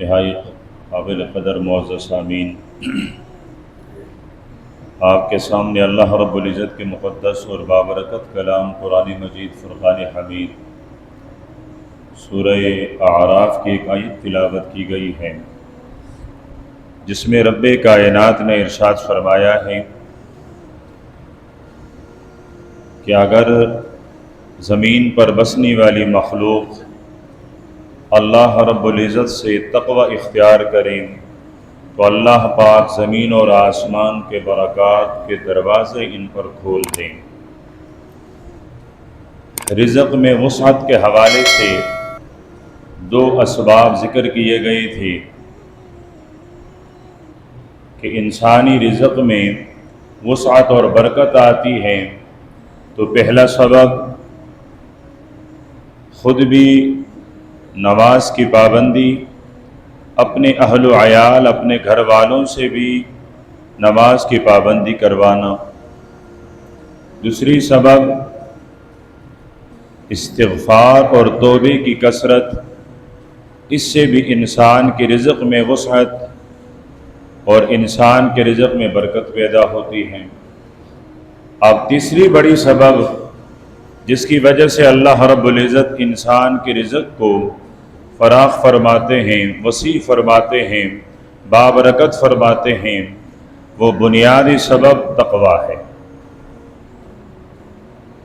انتہائی قابل قدر معزز سامین آپ کے سامنے اللہ رب العزت کے مقدس اور بابرکت کلام قرآن مجید فرقان حمید سورہ اعراف کی ایک آیت تلاوت کی گئی ہے، جس میں رب کائنات نے ارشاد فرمایا ہے کہ اگر زمین پر بسنے والی مخلوق اللہ رب العزت سے تقوی اختیار کریں۔ تو اللہ پاک زمین اور آسمان کے برکات کے دروازے ان پر کھول دیں۔ رزق میں وسعت کے حوالے سے دو اسباب ذکر کیے گئے تھے کہ انسانی رزق میں وسعت اور برکت آتی ہے۔ تو پہلا سبب خود بھی نماز کی پابندی، اپنے اہل و عیال، اپنے گھر والوں سے بھی نماز کی پابندی کروانا۔ دوسری سبب، استغفار اور توبے کی کثرت۔ اس سے بھی انسان کے رزق میں وسعت اور انسان کے رزق میں برکت پیدا ہوتی ہے۔ اب تیسری بڑی سبب، جس کی وجہ سے اللہ رب العزت انسان کے رزق کو فراخ فرماتے ہیں، وسیع فرماتے ہیں، بابرکت فرماتے ہیں، وہ بنیادی سبب تقوا ہے۔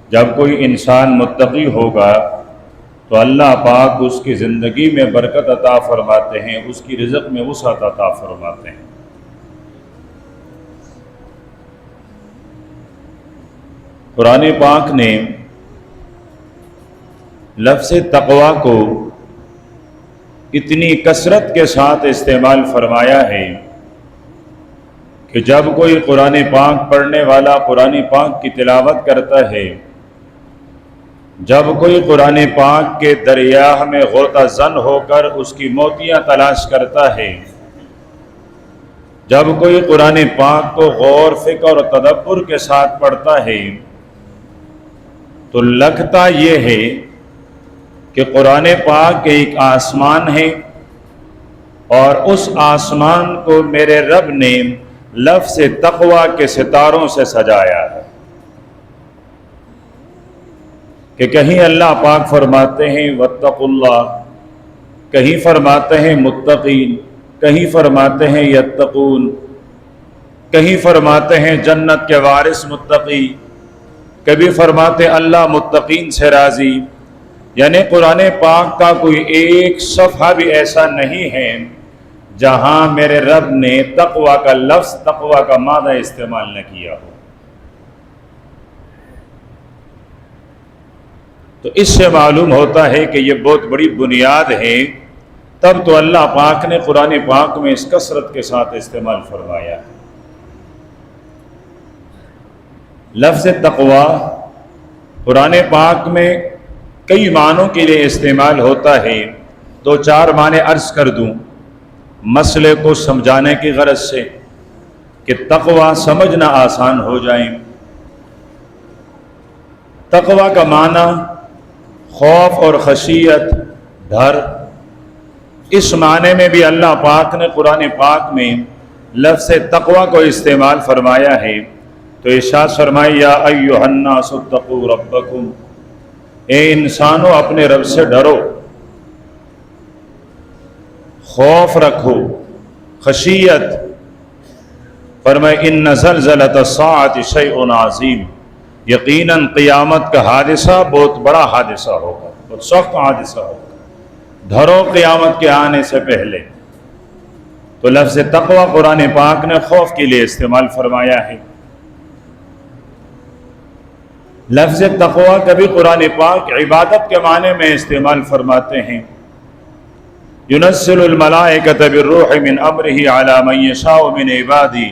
جب کوئی انسان متقی ہوگا تو اللہ پاک اس کی زندگی میں برکت عطا فرماتے ہیں، اس کی رزق میں وسعت عطا فرماتے ہیں۔ قرآن پاک نے لفظ تقوا کو اتنی کثرت کے ساتھ استعمال فرمایا ہے کہ جب کوئی قرآن پاک پڑھنے والا قرآن پاک کی تلاوت کرتا ہے، جب کوئی قرآن پاک کے دریاہ میں غوطہ زن ہو کر اس کی موتیاں تلاش کرتا ہے، جب کوئی قرآن پاک کو غور، فکر اور تدبر کے ساتھ پڑھتا ہے، تو لگتا یہ ہے کہ قرآن پاک ایک آسمان ہے اور اس آسمان کو میرے رب نے لفظ تقوا کے ستاروں سے سجایا ہے۔ کہ کہیں اللہ پاک فرماتے ہیں وطق اللہ کہیں فرماتے ہیں متقین، کہیں فرماتے ہیں یتقون، کہیں فرماتے ہیں جنت کے وارث متقی، کبھی فرماتے اللہ متقین سے راضی۔ یعنی قرآن پاک کا کوئی ایک صفحہ بھی ایسا نہیں ہے جہاں میرے رب نے تقوا کا لفظ تقوا کا مادہ استعمال نہ کیا ہو۔ تو اس سے معلوم ہوتا ہے کہ یہ بہت بڑی بنیاد ہے۔ تب تو اللہ پاک نے قرآن پاک میں اس کثرت کے ساتھ استعمال فرمایا۔ لفظ تقوا قرآن پاک میں کئی معنوں کے لیے استعمال ہوتا ہے۔ دو چار معنی عرض کر دوں۔ مسئلے کو سمجھانے کی غرض سے کہ تقوا سمجھنا آسان ہو جائیں تقوا کا معنی خوف اور خشیت، ڈر۔ اس معنی میں بھی اللہ پاک نے قرآن پاک میں لفظ تقوا کو استعمال فرمایا ہے۔ تو ارشاد فرمائی، یا ایوہ الناس اتقو ربکم۔ اے انسانوں اپنے رب سے ڈرو۔ خوف رکھو۔ خشیت۔ فرمائے، ان نزل ضلط سات شیء عظیم۔ یقیناً قیامت کا حادثہ بہت بڑا حادثہ ہوگا، بہت سخت حادثہ ہوگا۔ ڈھرو قیامت کے آنے سے پہلے۔ تو لفظ تقوی قرآن پاک نے خوف کے لیے استعمال فرمایا ہے۔ لفظ تقوا کبھی قرآن پاک عبادت کے معنی میں استعمال فرماتے ہیں۔ ينزل الملائكة بالروح من أمره على من يشاء من عبادي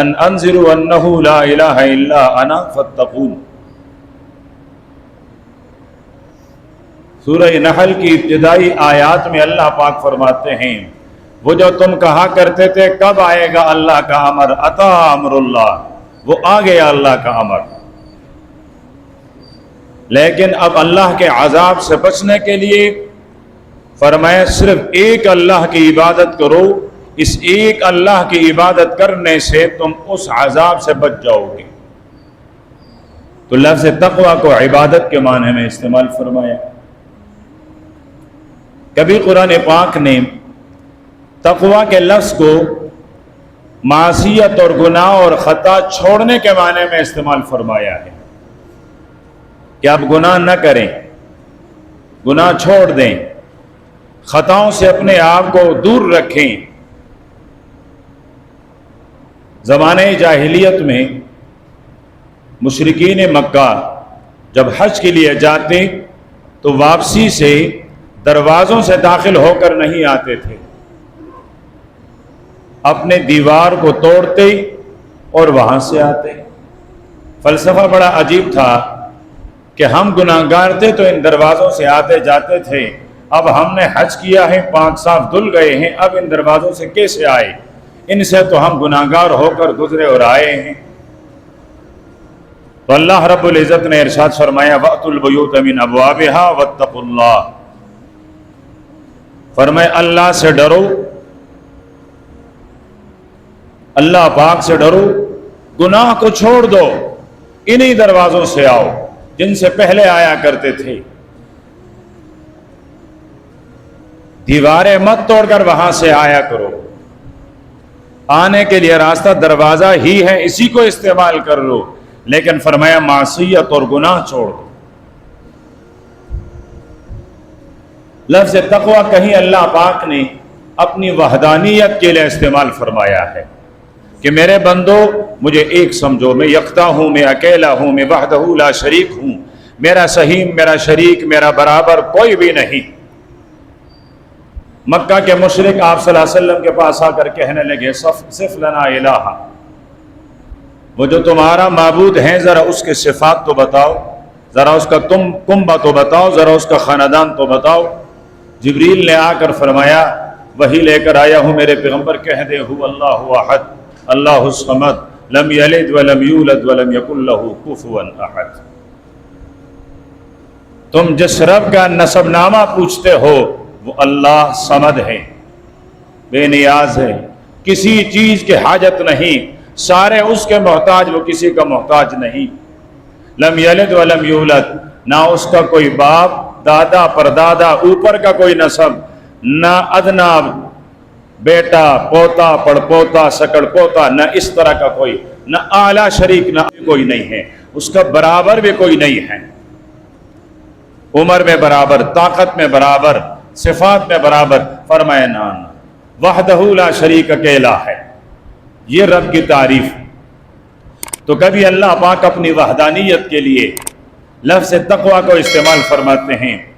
أن أنزلوا أنه لا إله إلا أنا فاتقون۔ سورہ نحل کی ابتدائی آیات میں اللہ پاک فرماتے ہیں۔ وہ جو تم کہا کرتے تھے، کب آئے گا اللہ کا امر؟ عطا امر اللہ۔ وہ آ گیا اللہ کا امر۔ لیکن اب اللہ کے عذاب سے بچنے کے لیے فرمایا صرف ایک اللہ کی عبادت کرو، اس ایک اللہ کی عبادت کرنے سے تم اس عذاب سے بچ جاؤ گے۔ تو لفظ تقوی کو عبادت کے معنی میں استعمال فرمایا۔ کبھی قرآن پاک نے تقوی کے لفظ کو معصیت اور گناہ اور خطا چھوڑنے کے معنی میں استعمال فرمایا ہے۔ کہ آپ گناہ نہ کریں، گناہ چھوڑ دیں، خطاؤں سے اپنے آپ کو دور رکھیں۔ زمانۂ جاہلیت میں مشرقین مکہ جب حج کے لیے جاتے تو واپسی سے دروازوں سے داخل ہو کر نہیں آتے تھے۔ اپنے دیوار کو توڑتے اور وہاں سے آتے۔ فلسفہ بڑا عجیب تھا۔ کہ ہم گناہ گار تھے تو ان دروازوں سے آتے جاتے تھے۔ اب ہم نے حج کیا ہے، پانچ صاف دل گئے ہیں، اب ان دروازوں سے کیسے آئے؟ ان سے تو ہم گناہ گار ہو کر گزرے اور آئے ہیں۔ تو اللہ رب العزت نے ارشاد فرمایا وقت البیوت من ابوابہا واتق اللہ فرمائے، اللہ سے ڈرو، اللہ پاک سے ڈرو، گناہ کو چھوڑ دو، انہی دروازوں سے آؤ۔ جن سے پہلے آیا کرتے تھے۔ دیواریں مت توڑ کر وہاں سے آیا کرو۔ آنے کے لیے راستہ دروازہ ہی ہے، اسی کو استعمال کر لو۔ لیکن فرمایا، معصیت اور گناہ چھوڑ دو۔ لفظ تقوی کہیں اللہ پاک نے اپنی وحدانیت کے لیے استعمال فرمایا ہے۔ کہ میرے بندو، مجھے ایک سمجھو، میں یکتا ہوں، میں اکیلا ہوں، میں وحدہ لا شریک ہوں۔ میرا سہیم، میرا شریک، میرا برابر کوئی بھی نہیں۔ مکہ کے مشرق آپ صلی اللہ علیہ وسلم کے پاس آ کر کہنے لگے، صف لنا الہ وہ جو تمہارا معبود ہیں، ذرا اس کے صفات تو بتاؤ۔ ذرا اس کا تم کمبا تو بتاؤ، ذرا اس کا خاندان تو بتاؤ۔ جبریل نے آ کر فرمایا، وہی لے کر آیا ہوں، میرے پیغمبر کہہ دے، ہو اللہ احد۔ اللہ الصمد، لم یلد ولم یولد ولم یکن له کفوا احد۔ تم جس رب کا نصب نامہ پوچھتے ہو، وہ اللہ سمد ہے۔ بے نیاز ہے، کسی چیز کے حاجت نہیں۔ سارے اس کے محتاج، وہ کسی کا محتاج نہیں۔ لم یلد ولم یولد، نہ اس کا کوئی باپ، دادا، پردادا، اوپر کا کوئی نصب، نہ ادنا بیٹا، پوتا پڑ پوتا سکڑ پوتا نہ اس طرح کا کوئی، نہ اعلیٰ شریک، نہ کوئی نہیں ہے۔ اس کا برابر بھی کوئی نہیں ہے۔ عمر میں برابر، طاقت میں برابر، صفات میں برابر فرمائے نان وحدہ لا شریک اکیلا ہے۔ یہ رب کی تعریف۔ تو کبھی اللہ پاک اپنی وحدانیت کے لیے لفظ تقوی کو استعمال فرماتے ہیں۔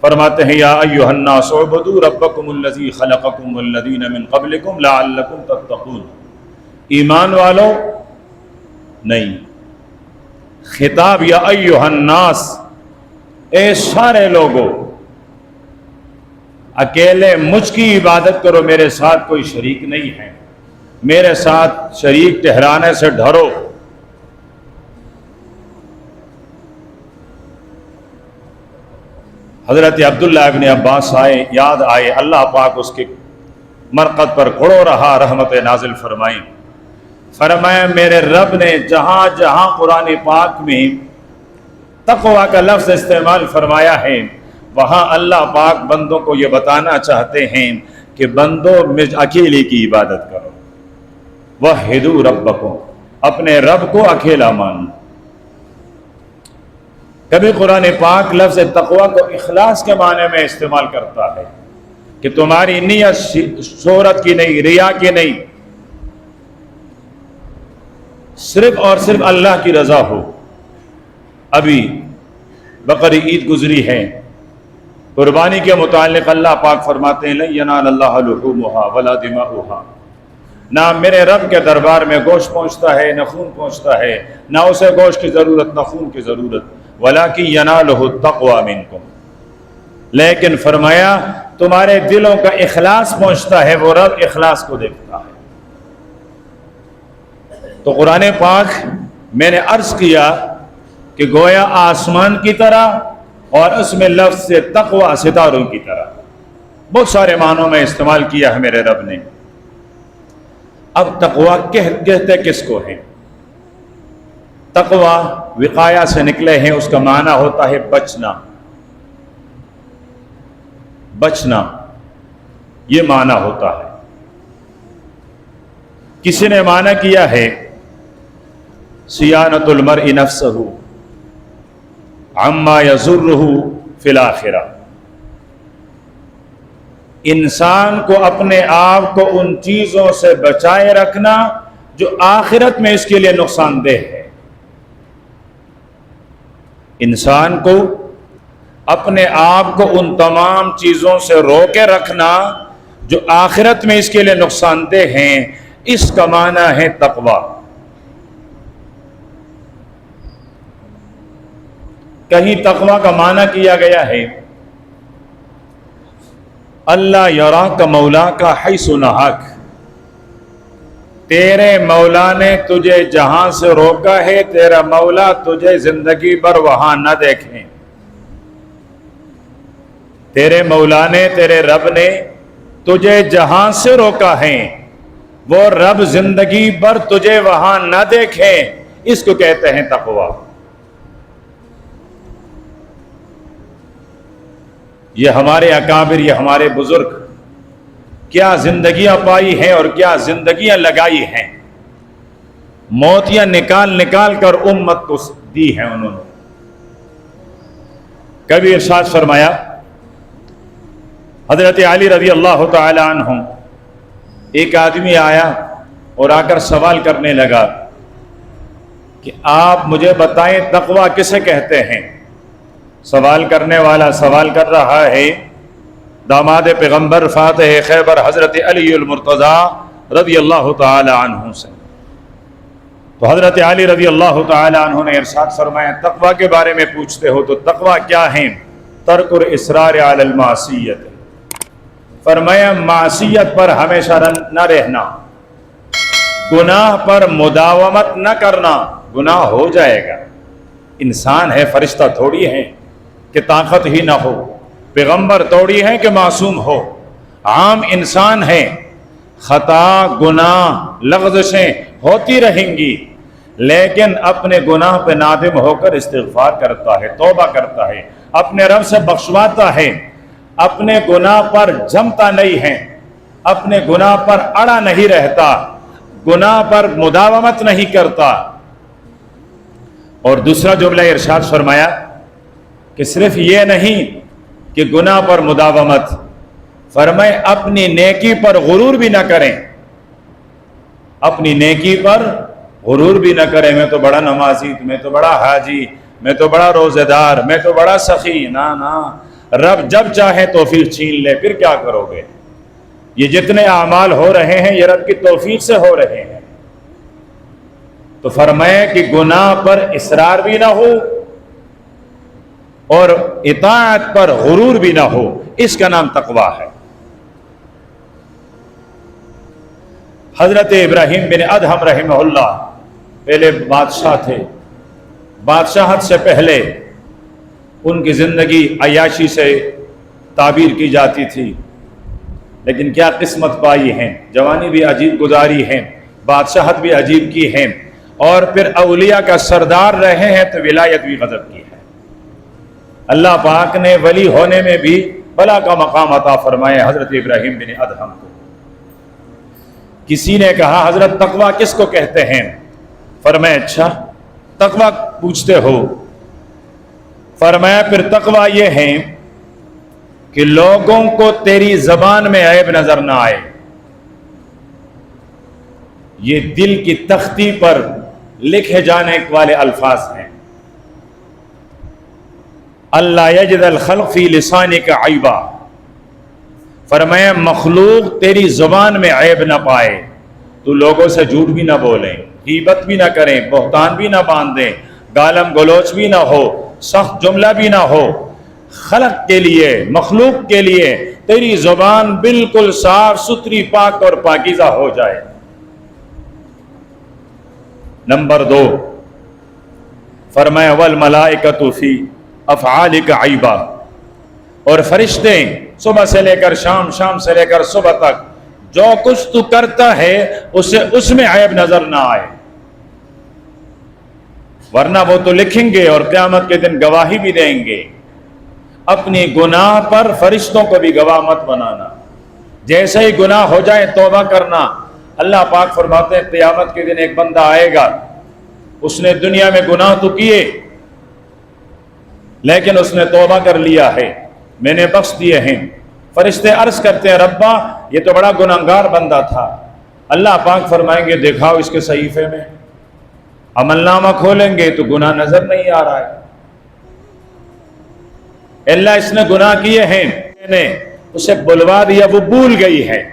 فرماتے ہیں، یا ایوہ الناس عبدو ربکم اللذی خلقکم والذین من قبلکم لعلکم تتقون. ایمان والو نہیں. خطاب، یا ایوہ الناس، اے سارے لوگوں اکیلے مجھ کی عبادت کرو، میرے ساتھ کوئی شریک نہیں ہے. میرے ساتھ شریک ٹہرانے سے ڈھرو حضرت عبداللہ ابن عباس آئے، یاد آئے، اللہ پاک اس کے مرکز پر کھڑو رہا، رحمت نازل فرمائی۔ فرمایا، میرے رب نے جہاں جہاں قرآن پاک میں تقوی کا لفظ استعمال فرمایا ہے، وہاں اللہ پاک بندوں کو یہ بتانا چاہتے ہیں کہ بندوں میں اکیلے کی عبادت کرو۔ وہ ہدو رب اپنے رب کو اکیلا مانو۔ کبھی قرآن پاک لفظ تقوا کو اخلاص کے معنی میں استعمال کرتا ہے کہ تمہاری نیت شہرت کی نہیں، ریا کی نہیں۔ صرف اور صرف اللہ کی رضا ہو۔ ابھی بقر عید گزری ہے۔ قربانی کے متعلق اللہ پاک فرماتے ہیں اللہ ولا دماؤہا نہ میرے رب کے دربار میں گوشت پہنچتا ہے، نہ خون پہنچتا ہے۔ نہ اسے گوشت کی ضرورت، نہ خون کی ضرورت۔ ولا کی التقوى منکم۔ لیکن فرمایا، تمہارے دلوں کا اخلاص پہنچتا ہے، وہ رب اخلاص کو دیکھتا ہے۔ تو قرآن پاک میں نے عرض کیا کہ گویا آسمان کی طرح اور اس میں لفظ سے تقوی ستاروں کی طرح۔ بہت سارے معنوں میں استعمال کیا ہے میرے رب نے۔ اب تقوا کہتے کس کو ہے؟ تقوا وقایا سے نکلے ہیں، اس کا معنی ہوتا ہے بچنا۔ بچنا، یہ معنی ہوتا ہے۔ کسی نے معنی کیا ہے؟ سیانت المر انفس ہو اما یزر فی الآخرہ انسان کو اپنے آپ کو ان چیزوں سے بچائے رکھنا جو آخرت میں اس کے لیے نقصان دہ ہے۔ انسان کو اپنے آپ کو ان تمام چیزوں سے رو کے رکھنا جو آخرت میں اس کے لیے نقصان دہ ہیں، اس کا معنی ہے تقوا کہیں تقوا کا معنی کیا گیا ہے؟ اللہ یورا کا مولا کا حی سنحق تیرے مولا نے تجھے جہاں سے روکا ہے، تیرا مولا تجھے زندگی بھر وہاں نہ دیکھیں تیرے مولا نے، تیرے رب نے تجھے جہاں سے روکا ہے، وہ رب زندگی بھر تجھے وہاں نہ دیکھیں اس کو کہتے ہیں تقوا یہ ہمارے اکابر، یہ ہمارے بزرگ۔ کیا زندگیاں پائی ہیں اور کیا زندگیاں لگائی ہیں؟ موتیاں نکال نکال کر امت کو دی ہیں انہوں نے۔ کبھی ارشاد فرمایا، حضرت علی رضی اللہ تعالی عنہ، ایک آدمی آیا اور آ کر سوال کرنے لگا کہ آپ مجھے بتائیں تقوی کسے کہتے ہیں؟ سوال کرنے والا سوال کر رہا ہے داماد پیغمبر فاتح خیبر حضرت علی المرتضی رضی اللہ تعالی عنہ سے۔ تو حضرت علی رضی اللہ تعالی عنہ نے ارشاد فرمایا، تقوی کے بارے میں پوچھتے ہو تو تقوی کیا ہے ترک اسرار علی المعصیت۔ فرمایا، معصیت پر ہمیشہ نہ رہنا۔ گناہ پر مداومت نہ کرنا۔ گناہ ہو جائے گا۔ انسان ہے، فرشتہ تھوڑی ہے کہ طاقت ہی نہ ہو۔ پیغمبر توڑی ہے کہ معصوم ہو۔ عام انسان ہے خطا، گناہ، لغزشیں ہوتی رہیں گی۔ لیکن اپنے گناہ پہ نادم ہو کر استغفار کرتا ہے، توبہ کرتا ہے، اپنے رب سے بخشواتا ہے۔ اپنے گناہ پر جمتا نہیں ہے۔ اپنے گناہ پر اڑا نہیں رہتا۔ گناہ پر مداومت نہیں کرتا۔ اور دوسرا جملہ ارشاد فرمایا کہ صرف یہ نہیں کہ گناہ پر مداومت۔ فرمائے، اپنی نیکی پر غرور بھی نہ کریں۔ اپنی نیکی پر غرور بھی نہ کریں۔ میں تو بڑا نمازی، میں تو بڑا حاجی، میں تو بڑا روزے دار، میں تو بڑا سخی۔ نہ نا رب جب چاہے توفیق چھین لے، پھر کیا کرو گے؟ یہ جتنے اعمال ہو رہے ہیں، یہ رب کی توفیق سے ہو رہے ہیں۔ تو فرمائے کہ گناہ پر اصرار بھی نہ ہو اور اطاعت پر غرور بھی نہ ہو، اس کا نام تقوا ہے۔ حضرت ابراہیم بن ادہم رحمہ اللہ پہلے بادشاہ تھے۔ بادشاہت سے پہلے ان کی زندگی عیاشی سے تعبیر کی جاتی تھی۔ لیکن کیا قسمت پائی ہیں، جوانی بھی عجیب گزاری ہیں، بادشاہت بھی عجیب کی ہیں۔ اور پھر اولیاء کا سردار رہے ہیں تو ولایت بھی غضب کی ہے۔ اللہ پاک نے ولی ہونے میں بھی بلا کا مقام عطا فرمائے حضرت ابراہیم بن ادہم کو۔ کسی نے کہا، حضرت تقوی کس کو کہتے ہیں؟ فرمائے اچھا تقوی پوچھتے ہو۔ فرمایا، پھر تقوی یہ ہے کہ لوگوں کو تیری زبان میں عیب نظر نہ آئے۔ یہ دل کی تختی پر لکھے جانے والے الفاظ ہیں۔ اللہ یجد الخلق فی لسانی کا عیبا۔ فرمایا، مخلوق تیری زبان میں عیب نہ پائے۔ تو لوگوں سے جھوٹ بھی نہ بولیں، غیبت بھی نہ کریں، بہتان بھی نہ باندھیں، گالم گلوچ بھی نہ ہو، سخت جملہ بھی نہ ہو۔ خلق کے لیے، مخلوق کے لیے تیری زبان بالکل صاف ستھری، پاک اور پاکیزہ ہو جائے۔ نمبر دو، فرمایا ول ملائکت فی افعال کا عیبا۔ اور فرشتے صبح سے لے کر شام شام سے لے کر صبح تک جو کچھ تو کرتا ہے، اسے اس میں عیب نظر نہ آئے۔ ورنہ وہ تو لکھیں گے اور قیامت کے دن گواہی بھی دیں گے۔ اپنی گناہ پر فرشتوں کو بھی گواہ مت بنانا۔ جیسے ہی گناہ ہو جائے توبہ کرنا۔ اللہ پاک فرماتے ہیں، قیامت کے دن ایک بندہ آئے گا۔ اس نے دنیا میں گناہ تو کیے۔ لیکن اس نے توبہ کر لیا ہے۔ میں نے بخش دیے ہیں۔ فرشتے عرض کرتے ہیں، ربا، یہ تو بڑا گناہگار بندہ تھا۔ اللہ پاک فرمائیں گے دیکھاؤ اس کے صحیفے میں۔ عمل نامہ کھولیں گے تو گناہ نظر نہیں آ رہا ہے۔ اللہ اس نے گناہ کیے ہیں۔ میں نے اسے بلوا دیا، وہ بھول گئی ہے۔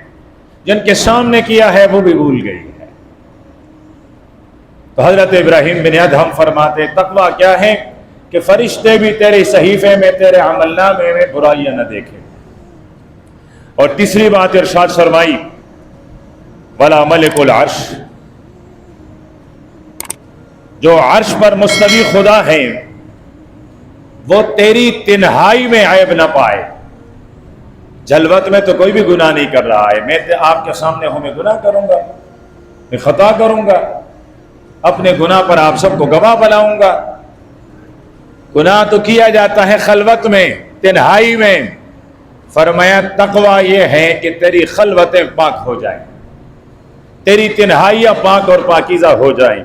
جن کے سامنے کیا ہے، وہ بھی بھول گئی ہے۔ تو حضرت ابراہیم بن ادہم فرماتے تقوی کیا ہے؟ کہ فرشتے بھی تیرے صحیفے میں، تیرے عمل نامے میں برائیاں نہ دیکھیں۔ اور تیسری بات ارشاد فرمائی، ولا ملک العرش۔ جو عرش پر مستوی خدا ہے وہ تیری تنہائی میں عیب نہ پائے۔ جلوت میں تو کوئی بھی گناہ نہیں کر رہا ہے۔ میں آپ کے سامنے ہوں، میں گناہ کروں گا، میں خطا کروں گا، اپنے گناہ پر آپ سب کو گواہ بناؤں گا۔ گناہ تو کیا جاتا ہے خلوت میں، تنہائی میں؟ فرمایا، تقوی یہ ہے کہ تیری خلوتیں پاک ہو جائیں۔ تیری تنہائیاں پاک اور پاکیزہ ہو جائیں۔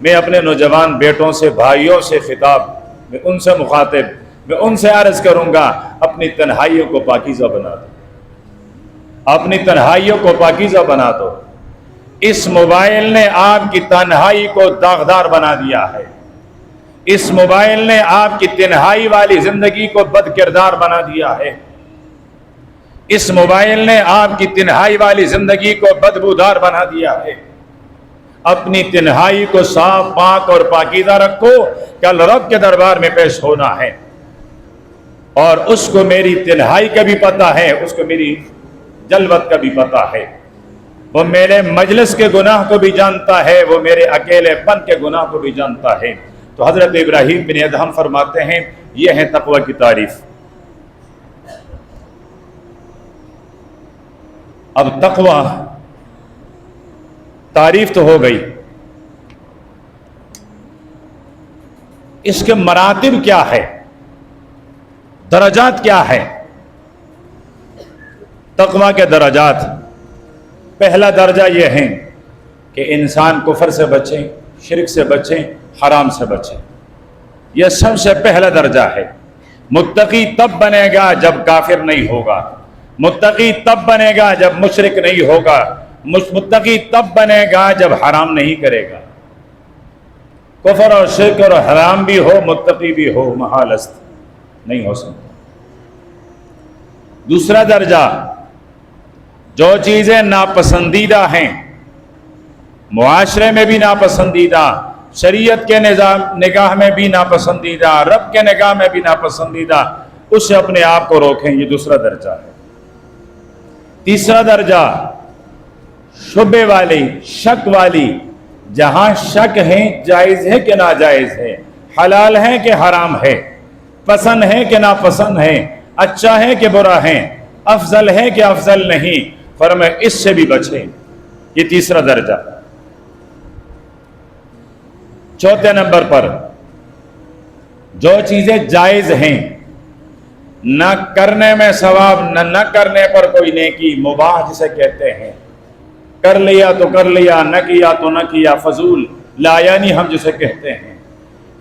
میں اپنے نوجوان بیٹوں سے، بھائیوں سے خطاب، میں ان سے مخاطب، میں ان سے عرض کروں گا، اپنی تنہائیوں کو پاکیزہ بنا دو۔ اپنی تنہائیوں کو پاکیزہ بنا دو۔ اس موبائل نے آپ کی تنہائی کو داغدار بنا دیا ہے۔ اس موبائل نے آپ کی تنہائی والی زندگی کو بد کردار بنا دیا ہے۔ اس موبائل نے آپ کی تنہائی والی زندگی کو بدبودار بنا دیا ہے۔ اپنی تنہائی کو صاف پاک اور پاکیزہ رکھو، کل رب کے دربار میں پیش ہونا ہے۔ اور اس کو میری تنہائی کا بھی پتہ ہے، اس کو میری جلوت کا بھی پتہ ہے۔ وہ میرے مجلس کے گناہ کو بھی جانتا ہے، وہ میرے اکیلے پن کے گناہ کو بھی جانتا ہے۔ تو حضرت ابراہیم بن ادہم فرماتے ہیں، یہ ہے تقوی کی تعریف۔ اب تقوی، تعریف تو ہو گئی۔ اس کے مراتب کیا ہے؟ درجات کیا ہے تقوی کے درجات۔ پہلا درجہ یہ ہے کہ انسان کفر سے بچیں۔ شرک سے بچیں، حرام سے بچیں۔ یہ سب سے پہلا درجہ ہے۔ متقی تب بنے گا جب کافر نہیں ہوگا۔ متقی تب بنے گا جب مشرق نہیں ہوگا۔ متقی تب بنے گا جب حرام نہیں کرے گا۔ کفر اور شرک اور حرام بھی ہو، متقی بھی ہو، محالست نہیں ہو سکتا۔ دوسرا درجہ، جو چیزیں ناپسندیدہ ہیں معاشرے میں بھی ناپسندیدہ، شریعت کے نظام، نگاہ میں بھی ناپسندیدہ، رب کے نگاہ میں بھی ناپسندیدہ، اس سے اپنے آپ کو روکیں، یہ دوسرا درجہ ہے۔ تیسرا درجہ، شبے والی، شک والی، جہاں شک ہے جائز ہے کہ ناجائز ہے، حلال ہے کہ حرام ہے، پسند ہے کہ ناپسند ہے اچھا ہے کہ برا ہے افضل ہے کہ افضل نہیں، فرمائے اس سے بھی بچیں۔ یہ تیسرا درجہ۔ چوتھے نمبر پر جو چیزیں جائز ہیں، نہ کرنے میں ثواب، نہ نہ کرنے پر کوئی نیکی، مباح جسے کہتے ہیں۔ کر لیا تو کر لیا، نہ کیا تو نہ کیا، فضول لا یعنی ہم جسے کہتے ہیں۔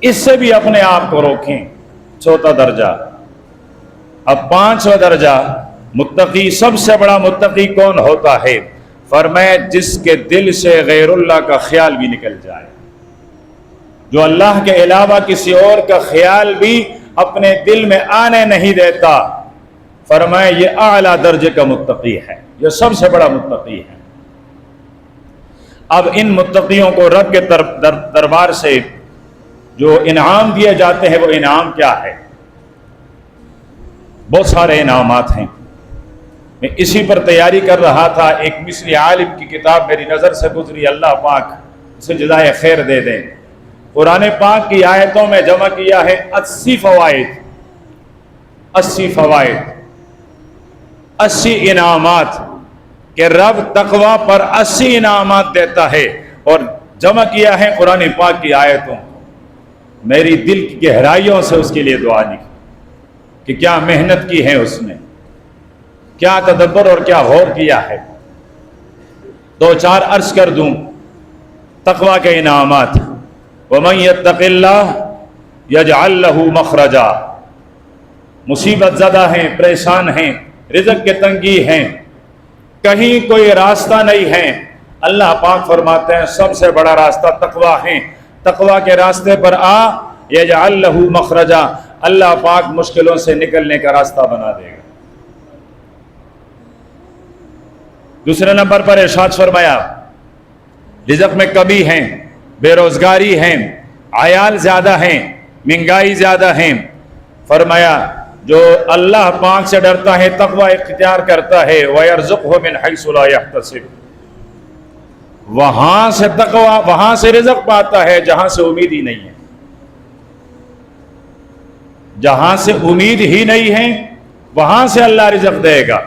اس سے بھی اپنے آپ کو روکیں۔ چوتھا درجہ۔ اب پانچواں درجہ۔ متقی، سب سے بڑا متقی کون ہوتا ہے؟ فرمائے جس کے دل سے غیر اللہ کا خیال بھی نکل جائے۔ جو اللہ کے علاوہ کسی اور کا خیال بھی اپنے دل میں آنے نہیں دیتا، فرمائے یہ اعلیٰ درجے کا متقی ہے، یہ سب سے بڑا متقی ہے۔ اب ان متقیوں کو رب کے دربار سے جو انعام دیے جاتے ہیں، وہ انعام کیا ہے؟ بہت سارے انعامات ہیں۔ میں اسی پر تیاری کر رہا تھا، ایک مصری عالم کی کتاب میری نظر سے گزری، اللہ پاک اسے جزائے خیر دے دیں۔ قرآن پاک کی آیتوں میں جمع کیا ہے اسی فوائد اسی فوائد، اسی انعامات کہ رب تقوا پر اسی انعامات دیتا ہے اور جمع کیا ہے قرآن پاک کی آیتوں۔ میری دل کی گہرائیوں سے اس کے لیے دعا لکھی کہ کیا محنت کی ہے اس نے، کیا تدبر اور کیا غور کیا ہے۔ دو چار عرض کر دوں تقوا کے انعامات۔ ومن يتق اللہ یجعل له مخرجا. مصیبت زدہ ہیں، پریشان ہیں، رزق کے تنگی ہیں، کہیں کوئی راستہ نہیں ہے۔ اللہ پاک فرماتے ہیں، سب سے بڑا راستہ تقوا ہے۔ تقوا کے راستے پر آ یجعل له مخرجا۔ اللہ پاک مشکلوں سے نکلنے کا راستہ بنا دے گا۔ دوسرے نمبر پر ارشاد فرمایا، رزق میں کمی ہیں بے روزگاری ہیں، عیال زیادہ ہیں، مہنگائی زیادہ ہیں۔ فرمایا، جو اللہ پاک سے ڈرتا ہے، تقوی اختیار کرتا ہے، وَيَرْزُقْهُ مِنْ حَيْثُ لَا وہاں سے تقوی، وہاں سے رزق پاتا ہے، جہاں سے امید ہی نہیں ہے۔ جہاں سے امید ہی نہیں ہے، وہاں سے اللہ رزق دے گا۔